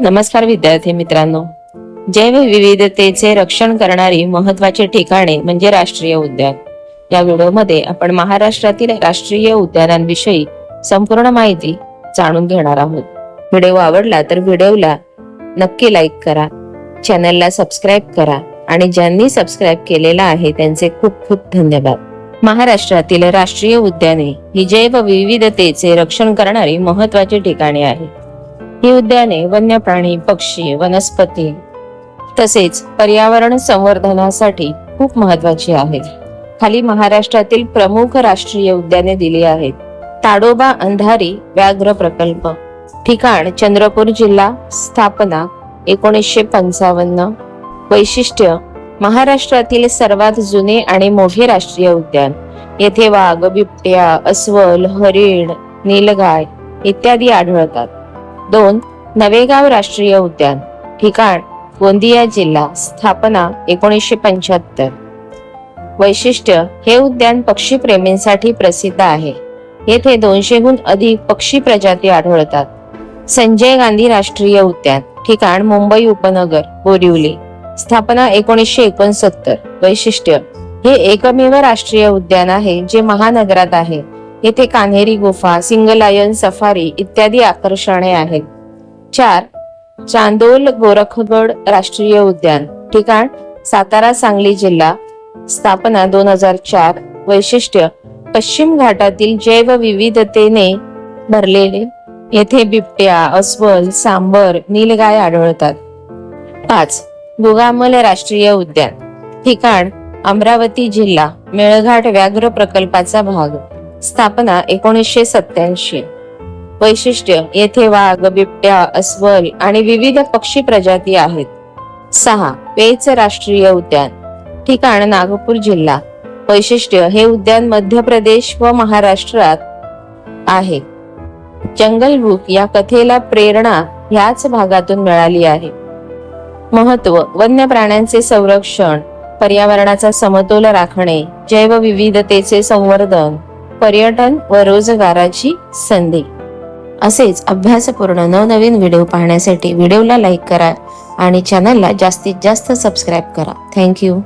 नमस्कार विद्यार्थी मित्रांनो. जैवविविधतेचे रक्षण करणारी महत्वाची ठिकाणे म्हणजे राष्ट्रीय उद्यान. या व्हिडिओमध्ये आपण महाराष्ट्रातील राष्ट्रीय उद्यानांविषयी संपूर्ण माहिती जाणून घेणार आहोत. व्हिडिओ आवडला तर व्हिडिओला नक्की लाईक करा चॅनलला सबस्क्राईब करा आणि ज्यांनी सबस्क्राईब केलेला आहे त्यांचे खूप खूप धन्यवाद. महाराष्ट्रातील राष्ट्रीय उद्याने ही जैव विविधतेचे रक्षण करणारी महत्वाची ठिकाणे आहेत. ही उद्याने वन्य प्राणी पक्षी वनस्पती तसेच पर्यावरण संवर्धनासाठी खूप महत्वाची आहेत. खाली महाराष्ट्रातील प्रमुख राष्ट्रीय उद्याने दिली आहेत. ताडोबा अंधारी व्याघ्र प्रकल्प. ठिकाण चंद्रपूर जिल्हा स्थापना एकोणीसशे पंचावन्न. वैशिष्ट्य महाराष्ट्रातील सर्वात जुने आणि मोठे राष्ट्रीय उद्यान. येथे वाघ बिबट्या अस्वल हरिण नीलगाय इत्यादी आढळतात. दोन नवेगाव राष्ट्रीय उद्यान ठिकाण गोंदिया जिल्हा स्थापना एकोणीसशे पंच्याहत्तर. वैशिष्ट्य हे उद्यान पक्षी प्रेमींसाठी प्रसिद्ध आहे. येथे दोनशेहून अधिक पक्षी प्रजाती आढळतात. संजय गांधी राष्ट्रीय उद्यान ठिकाण मुंबई उपनगर बोरिवली. स्थापना एकोणीसशे एकोणसत्तर. वैशिष्ट्य हे एकमेव राष्ट्रीय उद्यान आहे जे महानगरात आहे. येथे कान्हेरी गुफा सिंगलायन सफारी इत्यादी आकर्षणे आहेत. चार चांदोल गोरखगड राष्ट्रीय उद्यान ठिकाण सातारा सांगली जिल्हा स्थापना दोन हजार चार वैशिष्ट्य पश्चिम घाटातील जैवविविधतेने भरलेले. येथे बिबट्या अस्वल सांबर नीलगाय आढळतात. पाच गुगामल राष्ट्रीय उद्यान ठिकाण अमरावती जिल्हा मेळघाट व्याघ्र प्रकल्पाचा भाग. स्थापना एकोणीसशे सत्याऐंशी वैशिष्ट्य येथे वाघ बिबट्या अस्वल आणि विविध पक्षी प्रजाती आहेत. सहा पेच राष्ट्रीय उद्यान. ठिकाण नागपूर जिल्हा. वैशिष्ट्य हे उद्यान मध्य प्रदेश व महाराष्ट्रात आहे. जंगल बुक या कथेला प्रेरणा ह्याच भागातून मिळाली आहे. महत्त्व वन्य प्राण्यांचे संरक्षण पर्यावरणाचा समतोल राखणे जैवविविधतेचे संवर्धन पर्यटन व रोजगाराची संधी. असेच अभ्यासपूर्ण नवनवीन व्हिडिओ पाहण्यासाठी व्हिडिओला लाईक करा आणि चॅनलला जास्तीत जास्त सबस्क्राईब करा. थँक्यू